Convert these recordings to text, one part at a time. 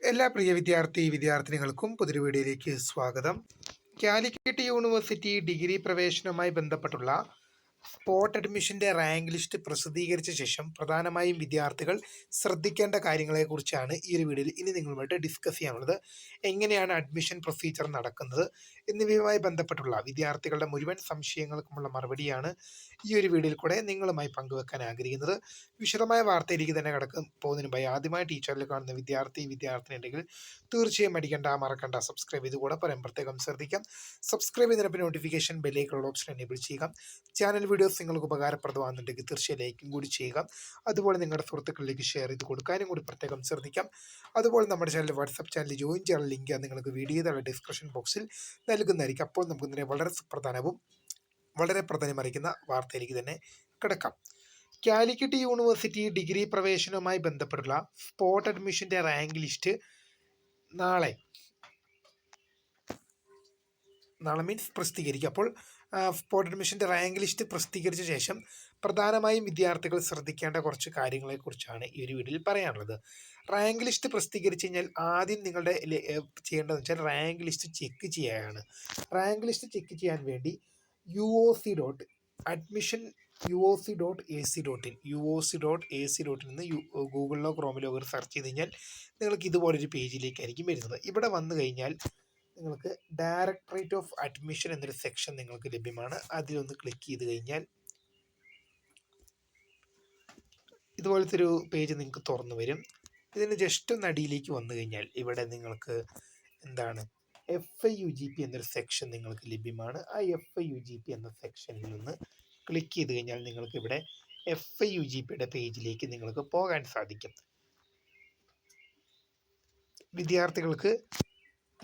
എല്ലാ പ്രിയ വിദ്യാർത്ഥി വിദ്യാർത്ഥിനികൾക്കും പുതിയൊരു വീഡിയോയിലേക്ക് സ്വാഗതം. കാലിക്കറ്റ് യൂണിവേഴ്സിറ്റി ഡിഗ്രി പ്രവേശനവുമായി ബന്ധപ്പെട്ടുള്ള സ്പോട്ട് അഡ്മിഷന്റെ റാങ്ക് ലിസ്റ്റ് പ്രസിദ്ധീകരിച്ച ശേഷം പ്രധാനമായും വിദ്യാർത്ഥികൾ ശ്രദ്ധിക്കേണ്ട കാര്യങ്ങളെക്കുറിച്ചാണ് ഈ ഒരു വീഡിയോയിൽ ഇനി നിങ്ങളുമായിട്ട് ഡിസ്കസ് ചെയ്യാനുള്ളത്. എങ്ങനെയാണ് അഡ്മിഷൻ പ്രൊസീജിയർ നടക്കുന്നത് എന്നിവയുമായി ബന്ധപ്പെട്ടുള്ള വിദ്യാർത്ഥികളുടെ മുഴുവൻ സംശയങ്ങൾക്കുമുള്ള മറുപടിയാണ് ഈ ഒരു വീഡിയോയിൽ കൂടെ നിങ്ങളുമായി പങ്കുവെക്കാൻ ആഗ്രഹിക്കുന്നത്. വിശദമായ വാർത്തയിലേക്ക് തന്നെ കിടക്കും. പോകുന്നതിന് മുമ്പായി ആദ്യമായി ടീച്ചറിൽ കാണുന്ന വിദ്യാർത്ഥി വിദ്യാർത്ഥിനി ഉണ്ടെങ്കിൽ തീർച്ചയായും അടിക്കേണ്ട മറക്കണ്ട. സബ്സ്ക്രൈബ് ചെയ്ത് കൂടെ പറയാൻ പ്രത്യേകം ശ്രദ്ധിക്കാം. സബ്സ്ക്രൈബ് ചെയ്തതിനൊപ്പം നോട്ടിഫിക്കേഷൻ ബെല്ലേക്കുള്ള ഓപ്ഷൻ എനേബിൾ ചെയ്യുക. ചാനൽ വീഡിയോസ് നിങ്ങൾക്ക് ഉപകാരപ്രദമാകുന്നുണ്ടെങ്കിൽ തീർച്ചയായും ലൈക്കും കൂടി ചെയ്യുക. അതുപോലെ നിങ്ങളുടെ സുഹൃത്തുക്കളിലേക്ക് ഷെയർ ചെയ്ത് കൊടുക്കാനും കൂടി പ്രത്യേകം ശ്രദ്ധിക്കാം. അതുപോലെ നമ്മുടെ ചാനൽ വാട്സപ്പ് ചാനൽ ജോയിൻ ചെയ്യാനുള്ള ലിങ്ക് നിങ്ങൾക്ക് വീഡിയോയുടെ ഡിസ്ക്രിപ്ഷൻ ബോക്സിൽ നൽകുന്നതായിരിക്കും. അപ്പോൾ നമുക്ക് ഇതിനെ വളരെ സുപ്രധാനവും വളരെ പ്രാധാന്യമറിയിക്കുന്ന വാർത്തയിലേക്ക് തന്നെ കിടക്കാം. കാലിക്കറ്റ് യൂണിവേഴ്സിറ്റി ഡിഗ്രി പ്രവേശനവുമായി ബന്ധപ്പെട്ടുള്ള സ്പോട്ട് അഡ്മിഷന്റെ റാങ്ക് ലിസ്റ്റ് നാളെ നാളെ മീൻസ് പ്രസിദ്ധീകരിക്കും. അപ്പോൾ പോർട്ട് അഡ്മിഷന്റെ റാങ്ക് ലിസ്റ്റ് പ്രസിദ്ധീകരിച്ച ശേഷം പ്രധാനമായും വിദ്യാർത്ഥികൾ ശ്രദ്ധിക്കേണ്ട കുറച്ച് കാര്യങ്ങളെക്കുറിച്ചാണ് ഈ ഒരു വീഡിയോയിൽ പറയാനുള്ളത്. റാങ്ക് ലിസ്റ്റ് പ്രസിദ്ധീകരിച്ച് കഴിഞ്ഞാൽ ആദ്യം നിങ്ങളുടെ ചെയ്യേണ്ടതെന്ന് വെച്ചാൽ റാങ്ക് ലിസ്റ്റ് ചെക്ക് ചെയ്യുകയാണ്. റാങ്ക് ലിസ്റ്റ് ചെക്ക് ചെയ്യാൻ വേണ്ടി U O C dot admission U O C dot A C dot in U O C dot A C dot in എന്ന് ഗൂഗിളിലോ ക്രോമിലോ ഒരു സെർച്ച് ചെയ്ത് കഴിഞ്ഞാൽ നിങ്ങൾക്ക് ഇതുപോലൊരു പേജിലേക്കായിരിക്കും വരുന്നത്. ഇവിടെ വന്നു കഴിഞ്ഞാൽ നിങ്ങൾക്ക് ഡയറക്ടറേറ്റ് ഓഫ് അഡ്മിഷൻ എന്നൊരു സെക്ഷൻ നിങ്ങൾക്ക് ലഭ്യമാണ്. അതിലൊന്ന് ക്ലിക്ക് ചെയ്ത് കഴിഞ്ഞാൽ ഇതുപോലത്തെ ഒരു പേജ് നിങ്ങൾക്ക് തുറന്നു വരും. ഇതിന് ജസ്റ്റ് ഒന്ന് അടിയിലേക്ക് വന്നു കഴിഞ്ഞാൽ ഇവിടെ നിങ്ങൾക്ക് എന്താണ് F I U G P എന്നൊരു സെക്ഷൻ നിങ്ങൾക്ക് ലഭ്യമാണ്. ആ F I U G P എന്ന സെക്ഷനിൽ നിന്ന് ക്ലിക്ക് ചെയ്ത് കഴിഞ്ഞാൽ നിങ്ങൾക്ക് ഇവിടെ എഫ് ഐ യു ജി പിയുടെ പേജിലേക്ക് നിങ്ങൾക്ക് പോകാൻ സാധിക്കും. വിദ്യാർത്ഥികൾക്ക്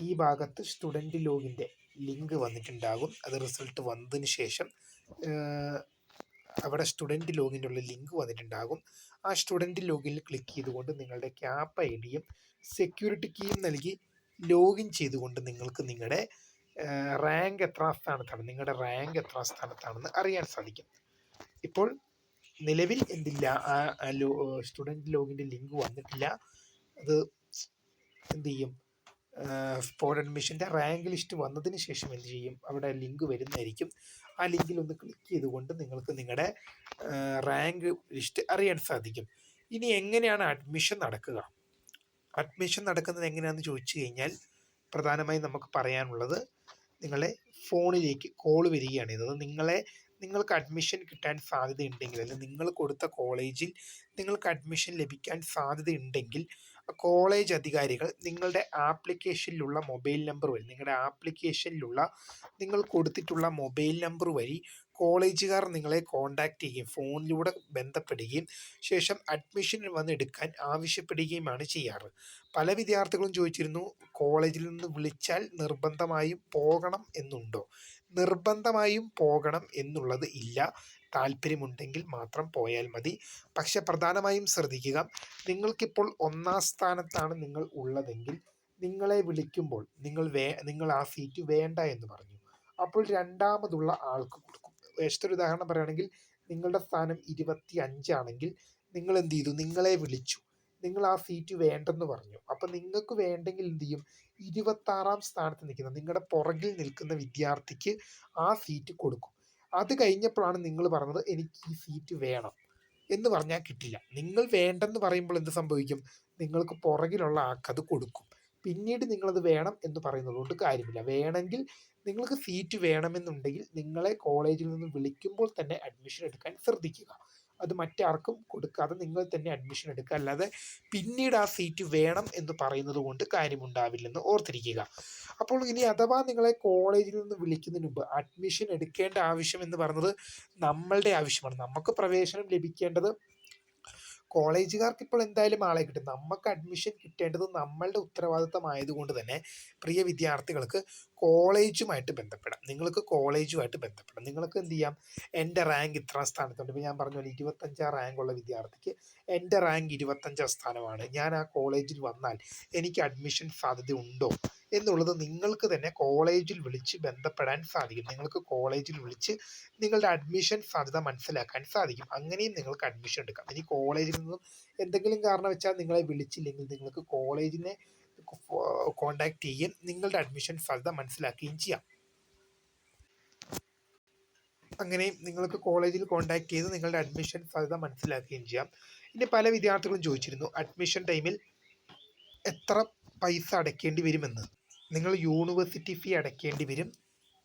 ഈ ഭാഗത്ത് സ്റ്റുഡന്റ് ലോഗിന്റെ ലിങ്ക് വന്നിട്ടുണ്ടാകും. അത് റിസൾട്ട് വന്നതിന് ശേഷം അവിടെ സ്റ്റുഡന്റ് ലോഗിനുള്ള ലിങ്ക് വന്നിട്ടുണ്ടാകും. ആ സ്റ്റുഡന്റ് ലോഗിനിൽ ക്ലിക്ക് ചെയ്തുകൊണ്ട് നിങ്ങളുടെ ക്യാപ്പ് ഐ ഡിയും സെക്യൂരിറ്റി കീയും നൽകി ലോഗിൻ ചെയ്തുകൊണ്ട് നിങ്ങൾക്ക് നിങ്ങളുടെ റാങ്ക് എത്ര സ്ഥാനത്താണ് നിങ്ങളുടെ റാങ്ക് എത്ര സ്ഥാനത്താണെന്ന് അറിയാൻ സാധിക്കും. ഇപ്പോൾ നിലവിൽ എന്തില്ല ആ സ്റ്റുഡന്റ് ലോഗിന്റെ ലിങ്ക് വന്നിട്ടില്ല. അത് എന്ത് ചെയ്യും? സ്പോട്ട് അഡ്മിഷന്റെ റാങ്ക് ലിസ്റ്റ് വന്നതിന് ശേഷം എന്ത് ചെയ്യും? അവിടെ ലിങ്ക് വരുന്നതായിരിക്കും. ആ ലിങ്കിൽ ഒന്ന് ക്ലിക്ക് ചെയ്തുകൊണ്ട് നിങ്ങൾക്ക് നിങ്ങളുടെ റാങ്ക് ലിസ്റ്റ് അറിയാൻ സാധിക്കും. ഇനി എങ്ങനെയാണ് അഡ്മിഷൻ നടക്കുക? അഡ്മിഷൻ നടക്കുന്നത് എങ്ങനെയാണെന്ന് ചോദിച്ചു കഴിഞ്ഞാൽ പ്രധാനമായും നമുക്ക് പറയാനുള്ളത് നിങ്ങളെ ഫോണിലേക്ക് കോൾ വരികയാണ്. ഇത് നിങ്ങളെ നിങ്ങൾക്ക് അഡ്മിഷൻ കിട്ടാൻ സാധ്യതയുണ്ടെങ്കിൽ അല്ലെങ്കിൽ നിങ്ങൾ കൊടുത്ത കോളേജിൽ നിങ്ങൾക്ക് അഡ്മിഷൻ ലഭിക്കാൻ സാധ്യതയുണ്ടെങ്കിൽ കോളേജ് അധികാരികൾ നിങ്ങളുടെ ആപ്ലിക്കേഷനിലുള്ള മൊബൈൽ നമ്പർ വഴി നിങ്ങളുടെ ആപ്ലിക്കേഷനിലുള്ള നിങ്ങൾ കൊടുത്തിട്ടുള്ള മൊബൈൽ നമ്പർ വഴി കോളേജുകാർ നിങ്ങളെ കോൺടാക്റ്റ് ചെയ്യുകയും ഫോണിലൂടെ ബന്ധപ്പെടുകയും ശേഷം അഡ്മിഷൻ വന്ന് എടുക്കാൻ ആവശ്യപ്പെടുകയുമാണ് ചെയ്യാറ്. പല വിദ്യാർത്ഥികളും ചോദിച്ചിരുന്നു കോളേജിൽ നിന്ന് വിളിച്ചാൽ നിർബന്ധമായും പോകണം എന്നുണ്ടോ? നിർബന്ധമായും പോകണം എന്നുള്ളത് ഇല്ല. താല്പര്യമുണ്ടെങ്കിൽ മാത്രം പോയാൽ മതി. പക്ഷെ പ്രധാനമായും ശ്രദ്ധിക്കുക നിങ്ങൾക്കിപ്പോൾ ഒന്നാം സ്ഥാനത്താണ് നിങ്ങൾ ഉള്ളതെങ്കിൽ നിങ്ങളെ വിളിക്കുമ്പോൾ നിങ്ങൾ വേ നിങ്ങൾ ആ സീറ്റ് വേണ്ട എന്ന് പറഞ്ഞു. അപ്പോൾ രണ്ടാമതുള്ള ആൾക്ക് കൊടുക്കും. വേഷ്ടൊരു ഉദാഹരണം പറയുകയാണെങ്കിൽ നിങ്ങളുടെ സ്ഥാനം ഇരുപത്തി അഞ്ചാണെങ്കിൽ നിങ്ങൾ എന്ത് ചെയ്തു? നിങ്ങളെ വിളിച്ചു. നിങ്ങൾ ആ സീറ്റ് വേണ്ടെന്ന് പറഞ്ഞു. അപ്പം നിങ്ങൾക്ക് വേണ്ടെങ്കിൽ എന്ത് ചെയ്യും? ഇരുപത്താറാം സ്ഥാനത്ത് നിൽക്കുന്ന നിങ്ങളുടെ പുറകിൽ നിൽക്കുന്ന വിദ്യാർത്ഥിക്ക് ആ സീറ്റ് കൊടുക്കും. അത് കഴിഞ്ഞപ്പോഴാണ് നിങ്ങൾ പറഞ്ഞത് എനിക്ക് ഈ സീറ്റ് വേണം എന്ന് പറഞ്ഞാൽ കിട്ടില്ല. നിങ്ങൾ വേണ്ടെന്ന് പറയുമ്പോൾ എന്ത് സംഭവിക്കും? നിങ്ങൾക്ക് പുറകിലുള്ള ആൾക്ക് അത് കൊടുക്കും. പിന്നീട് നിങ്ങളത് വേണം എന്ന് പറയുന്നത് കൊണ്ട് കാര്യമില്ല. വേണമെങ്കിൽ നിങ്ങൾക്ക് സീറ്റ് വേണമെന്നുണ്ടെങ്കിൽ നിങ്ങളെ കോളേജിൽ നിന്ന് വിളിക്കുമ്പോൾ തന്നെ അഡ്മിഷൻ എടുക്കാൻ ശ്രദ്ധിക്കുക. അത് മറ്റാർക്കും കൊടുക്കാതെ നിങ്ങൾ തന്നെ അഡ്മിഷൻ എടുക്കുക. അല്ലാതെ പിന്നീട് ആ സീറ്റ് വേണം എന്ന് പറയുന്നത് കൊണ്ട് കാര്യമുണ്ടാവില്ലെന്ന് ഓർത്തിരിക്കുക. അപ്പോൾ ഇനി അഥവാ നിങ്ങളെ കോളേജിൽ നിന്ന് വിളിക്കുന്നതിന് മുമ്പ് അഡ്മിഷൻ എടുക്കേണ്ട ആവശ്യം എന്ന് പറയുന്നത് നമ്മളുടെ ആവശ്യമാണ്. നമുക്ക് പ്രവേശനം ലഭിക്കേണ്ടത് കോളേജുകാർക്ക് ഇപ്പോൾ എന്തായാലും ആളെ കിട്ടും. നമുക്ക് അഡ്മിഷൻ കിട്ടേണ്ടത് നമ്മളുടെ ഉത്തരവാദിത്തമായതുകൊണ്ട് തന്നെ പ്രിയ വിദ്യാർത്ഥികൾക്ക് കോളേജുമായിട്ട് ബന്ധപ്പെടാം. നിങ്ങൾക്ക് കോളേജുമായിട്ട് ബന്ധപ്പെടാം. നിങ്ങൾക്ക് എന്ത് ചെയ്യാം? എന്റെ റാങ്ക് ഇത്ര സ്ഥാനത്തുണ്ട്. ഇപ്പോൾ ഞാൻ പറഞ്ഞ പോലെ ഇരുപത്തഞ്ചാം റാങ്കുള്ള വിദ്യാർത്ഥിക്ക് എന്റെ റാങ്ക് ഇരുപത്തഞ്ചാം സ്ഥാനമാണ്. ഞാൻ ആ കോളേജിൽ വന്നാൽ എനിക്ക് അഡ്മിഷൻ സാധ്യത ഉണ്ടോ എന്നുള്ളത് നിങ്ങൾക്ക് തന്നെ കോളേജിൽ വിളിച്ച് ബന്ധപ്പെടാൻ സാധിക്കും. നിങ്ങൾക്ക് കോളേജിൽ വിളിച്ച് നിങ്ങളുടെ അഡ്മിഷൻ സാധ്യത മനസ്സിലാക്കാൻ സാധിക്കും. അങ്ങനെയും നിങ്ങൾക്ക് അഡ്മിഷൻ എടുക്കാം. ഇനി കോളേജിൽ നിന്നും എന്തെങ്കിലും കാരണം വെച്ചാൽ നിങ്ങളെ വിളിച്ചില്ലെങ്കിൽ നിങ്ങൾക്ക് കോളേജിനെ കോണ്ടാക്ട് ചെയ്യുകയും നിങ്ങളുടെ അഡ്മിഷൻ സാധ്യത മനസ്സിലാക്കുകയും ചെയ്യാം. അങ്ങനെ നിങ്ങൾക്ക് കോളേജിൽ കോൺടാക്ട് ചെയ്ത് നിങ്ങളുടെ അഡ്മിഷൻ സാധ്യത മനസ്സിലാക്കുകയും ചെയ്യാം. ഇനി പല വിദ്യാർത്ഥികളും ചോദിച്ചിരുന്നു അഡ്മിഷൻ ടൈമിൽ എത്ര പൈസ അടയ്ക്കേണ്ടി വരുമെന്ന്? നിങ്ങൾ യൂണിവേഴ്സിറ്റി ഫീ അടയ്ക്കേണ്ടി വരും.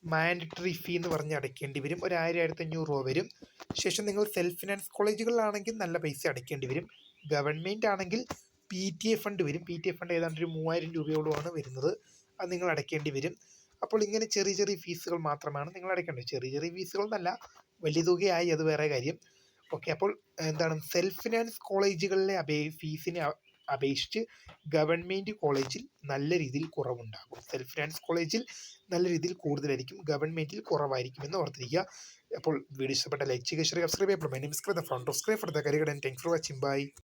മാൻഡറ്ററി ഫീ എന്ന് പറഞ്ഞ് അടയ്ക്കേണ്ടി വരും. ഒരു ആയിരം ആയിരത്തി അഞ്ഞൂറ് രൂപ വരും. ശേഷം നിങ്ങൾ സെൽഫ് ഫിനാൻസ് കോളേജുകളിലാണെങ്കിൽ നല്ല പൈസ അടയ്ക്കേണ്ടി വരും. ഗവൺമെന്റ് ആണെങ്കിൽ പി ടി എ ഫണ്ട് വരും. പി ടി എ ഫണ്ട് ഏതാണ്ട് ഒരു മൂവായിരം രൂപയോളമാണ് വരുന്നത്. അത് നിങ്ങൾ അടയ്ക്കേണ്ടി വരും. അപ്പോൾ ഇങ്ങനെ ചെറിയ ചെറിയ ഫീസുകൾ മാത്രമാണ് നിങ്ങൾ അടയ്ക്കേണ്ടത് ചെറിയ ചെറിയ ഫീസുകൾ എന്നല്ല വലിയ തുകയായി. അത് വേറെ കാര്യം. ഓക്കെ അപ്പോൾ എന്താണ്? സെൽഫ് ഫിനാൻസ് കോളേജുകളിലെ അപേ ഫീസിനെ അപേക്ഷിച്ച് ഗവൺമെന്റ് കോളേജിൽ നല്ല രീതിയിൽ കുറവുണ്ടാകും. സെൽഫ് ഫിനാൻസ് കോളേജിൽ നല്ല രീതിയിൽ കൂടുതലായിരിക്കും. ഗവൺമെന്റിൽ കുറവായിരിക്കും എന്ന് ഓർത്തിരിക്കുക. അപ്പോൾ വീഡിയോ ഇഷ്ടപ്പെട്ട ലൈക്ക് ചെയ്യുക ഷെയർ സബ്സ്ക്രൈബ് ചെയ്യപ്പെടും my name is Kritha friend of scribe for the കരികടൻ thanks for watching by